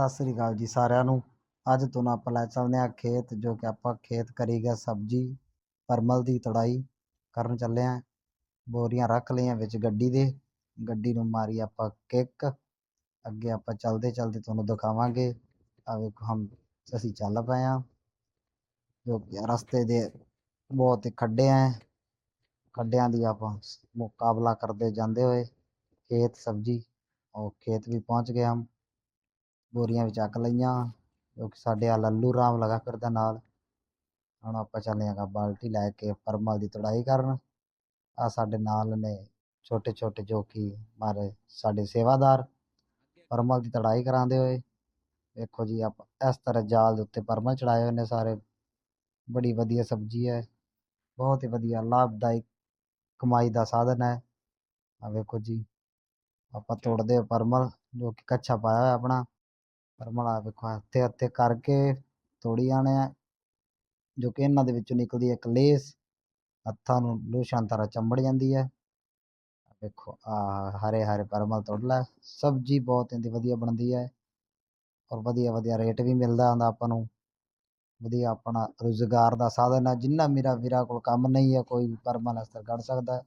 ਸਤਿ ਸ੍ਰੀ ਅਕਾਲ ਜੀ ਸਾਰਿਆਂ ਨੂੰ। ਅੱਜ ਤੋਂ ਆਪਾਂ ਲੈ ਚੱਲਦੇ ਹਾਂ ਖੇਤ, ਜੋ ਕਿ ਆਪਾਂ ਖੇਤ ਕਰੀ ਗਿਆ ਸਬਜ਼ੀ, ਪਰਮਲ ਦੀ ਤੜਾਈ ਕਰਨ ਚੱਲੇ ਹਾਂ। ਬੋਰੀਆਂ ਰੱਖ ਲਈਆਂ ਵਿੱਚ ਗੱਡੀ ਦੇ। ਗੱਡੀ ਨੂੰ ਮਾਰੀ ਆਪਾਂ ਕਿੱਕ। ਅੱਗੇ ਆਪਾਂ ਚੱਲਦੇ ਚੱਲਦੇ ਤੁਹਾਨੂੰ ਦਿਖਾਵਾਂਗੇ। ਆ ਵੇਖੋ ਹਮ, ਅਸੀਂ ਚੱਲ ਪਏ ਹਾਂ। ਜੋ ਕਿ ਰਸਤੇ ਦੇ ਬਹੁਤ ਹੀ ਖੱਡੇ ਹੈ ਖੱਡਿਆਂ ਦੀ ਆਪਾਂ ਮੁਕਾਬਲਾ ਕਰਦੇ ਜਾਂਦੇ ਹੋਏ ਖੇਤ ਸਬਜ਼ੀ, ਉਹ ਖੇਤ ਵੀ ਪਹੁੰਚ ਗਏ ਹਮ। ਬੋਰੀਆਂ ਵੀ ਚੱਕ ਲਈਆਂ ਜੋ ਕਿ ਸਾਡੇ ਆ ਲੱਲੂ ਰਾਮ ਲਗਾ ਫਿਰਦਾ ਨਾਲ ਹੁਣ ਆਪਾਂ ਚੱਲੇ ਹਾਂ ਬਾਲਟੀ ਲੈ ਕੇ ਪਰਮਲ ਦੀ ਤੜਾਈ ਕਰਨ ਆ ਸਾਡੇ ਨਾਲ ਨੇ ਛੋਟੇ ਛੋਟੇ ਜੋ ਕਿ ਮਾਰੇ ਸਾਡੇ ਸੇਵਾਦਾਰ ਪਰਮਲ ਦੀ ਤੜਾਈ ਕਰਾਉਂਦੇ ਹੋਏ ਵੇਖੋ ਜੀ ਆਪ ਇਸ ਤਰ੍ਹਾਂ ਜਾਲ ਦੇ ਉੱਤੇ ਪਰਮਲ ਚੜਾਏ ਹੋਏ ਨੇ ਸਾਰੇ ਬੜੀ ਵਧੀਆ ਸਬਜ਼ੀ ਹੈ ਬਹੁਤ ਹੀ ਵਧੀਆ ਲਾਭਦਾਇਕ ਕਮਾਈ ਦਾ ਸਾਧਨ ਹੈ ਆ ਵੇਖੋ ਜੀ ਆਪਾਂ ਤੋੜਦੇ ਆ ਪਰਮਲ ਜੋ ਕਿ ਕੱਚਾ ਪਾਇਆ ਹੋਇਆ ਆਪਣਾ ਪਰਮਲ ਆ ਵੇਖੋ, ਹੱਥੇ ਹੱਥੇ ਕਰਕੇ ਤੋੜੀ ਜਾਣੇ ਆ, ਜੋ ਕਿ ਇਹਨਾਂ ਦੇ ਵਿੱਚੋਂ ਨਿਕਲਦੀ ਹੈ ਕਲੇਸ ਹੱਥਾਂ ਨੂੰ ਲੋਸ਼ਾਂ ਤਰ੍ਹਾਂ ਚੰਬੜ ਜਾਂਦੀ ਹੈ ਵੇਖੋ ਆ ਹਰੇ ਹਰੇ ਪਰਮਲ ਤੋੜ ਲੈ, ਸਬਜ਼ੀ ਬਹੁਤ ਇਹਦੀ ਵਧੀਆ ਬਣਦੀ ਹੈ ਔਰ ਵਧੀਆ ਵਧੀਆ ਰੇਟ ਵੀ ਮਿਲਦਾ ਹੁੰਦਾ ਆਪਾਂ ਨੂੰ। ਵਧੀਆ ਆਪਣਾ ਰੁਜ਼ਗਾਰ ਦਾ ਸਾਧਨ ਹੈ ਜਿੰਨਾ ਮੇਰਾ ਵੀਰਾਂ ਕੋਲ ਕੰਮ ਨਹੀਂ ਹੈ ਕੋਈ ਵੀ ਪਰਮਲ ਅਸਰ ਕੱਢ ਸਕਦਾ।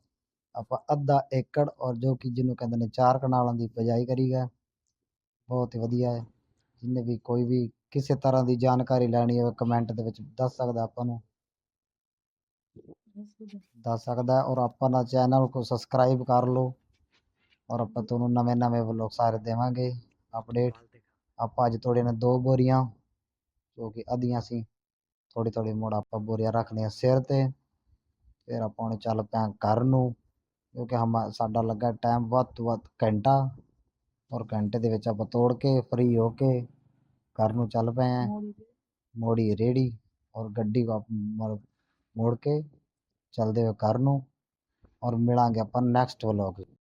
ਆਪਾਂ ਅੱਧਾ ਏਕੜ ਔਰ ਜੋ ਕਿ ਜਿਹਨੂੰ ਕਹਿੰਦੇ ਨੇ ਚਾਰ ਕਨਾਲਾਂ ਦੀ ਬਿਜਾਈ ਕਰੀ ਹੈ ਬਹੁਤ ਹੀ ਵਧੀਆ ਹੈ ਜਿਹਨੇ ਵੀ ਕੋਈ ਵੀ ਕਿਸੇ ਤਰ੍ਹਾਂ ਦੀ ਜਾਣਕਾਰੀ ਲੈਣੀ ਹੋਵੇ ਕਮੈਂਟ ਦੇ ਵਿੱਚ ਦੱਸ ਸਕਦਾ ਆਪਾਂ ਨੂੰ। ਦੱਸ ਸਕਦਾ ਔਰ ਆਪਾਂ ਦਾ ਚੈਨਲ को ਸਬਸਕ੍ਰਾਈਬ ਕਰ ਲਓ ਔਰ ਆਪਾਂ ਤੁਹਾਨੂੰ ਨਵੇਂ ਨਵੇਂ ਵਲੋਗ ਸਾਰੇ ਦੇਵਾਂਗੇ। ਅਪਡੇਟ ਆਪਾਂ ਅੱਜ ਤੋੜੇ ਨੇ ਦੋ ਬੋਰੀਆਂ ਜੋ ਕਿ ਅੱਧੀਆਂ ਸੀ ਥੋੜੀ ਥੋੜੀ ਮੋੜ ਆਪਾਂ ਬੋਰੀਆਂ ਰੱਖਦੇ ਲਈਆਂ ਸਿਰ ਤੇ, ਫਿਰ ਆਪਾਂ ਹੁਣ ਚੱਲ ਪਿਆ ਘਰ ਨੂੰ, ਕਿਉਂਕਿ ਹਮਾ ਸਾਡਾ ਲੱਗਾ ਟਾਈਮ ਵੱਧ ਤੋਂ ਵੱਧ ਘੰਟਾ। ਔਰ ਘੰਟੇ ਦੇ ਵਿੱਚ ਆਪਾਂ ਤੋੜ ਕੇ ਫ੍ਰੀ ਹੋ ਕੇ ਘਰ ਨੂੰ ਚੱਲ ਪਏ ਹਾਂ ਮੋੜੀ ਰੇੜੀ ਔਰ ਗੱਡੀ ਮੋੜ ਕੇ ਚਲਦੇ ਹੋਏ ਘਰ ਨੂੰ ਔਰ ਮਿਲਾਂਗੇ ਆਪਾਂ ਨੈਕਸਟ ਵਲੋਗ